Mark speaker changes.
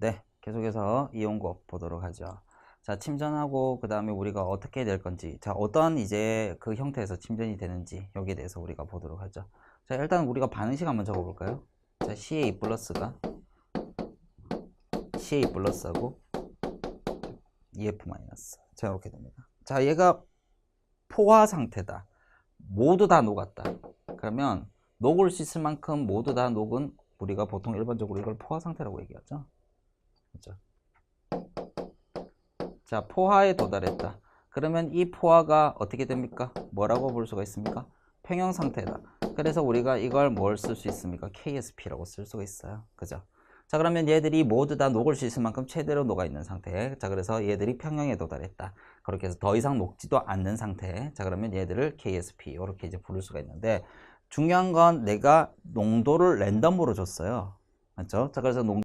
Speaker 1: 네, 계속해서 이용곡 보도록 하죠. 자, 침전하고 그 다음에 우리가 어떻게 될 건지, 자, 어떤 이제 그 형태에서 침전이 되는지 여기에 대해서 우리가 보도록 하죠. 자, 일단 우리가 반응식 한번 적어볼까요? 자, CA 플러스가 CA 플러스하고 EF 마이너스. 자, 이렇게 됩니다. 자, 얘가 포화 상태다. 모두 다 녹았다. 그러면 녹을 수 있을 만큼 모두 다 녹은 우리가 보통 일반적으로 이걸 포화 상태라고 얘기하죠. 자, 포화에 도달했다. 그러면 이 포화가 어떻게 됩니까? 뭐라고 볼 수가 있습니까? 평형 상태다. 그래서 우리가 이걸 뭘 쓸 수 있습니까? KSP라고 쓸 수가 있어요. 그죠? 자, 그러면 얘들이 모두 다 녹을 수 있을 만큼 최대로 녹아 있는 상태. 자, 그래서 얘들이 평형에 도달했다. 그렇게 해서 더 이상 녹지도 않는 상태. 자, 그러면 얘들을 KSP 이렇게 이제 부를 수가 있는데 중요한 건 내가 농도를 랜덤으로 줬어요. 맞죠? 자, 그래서 농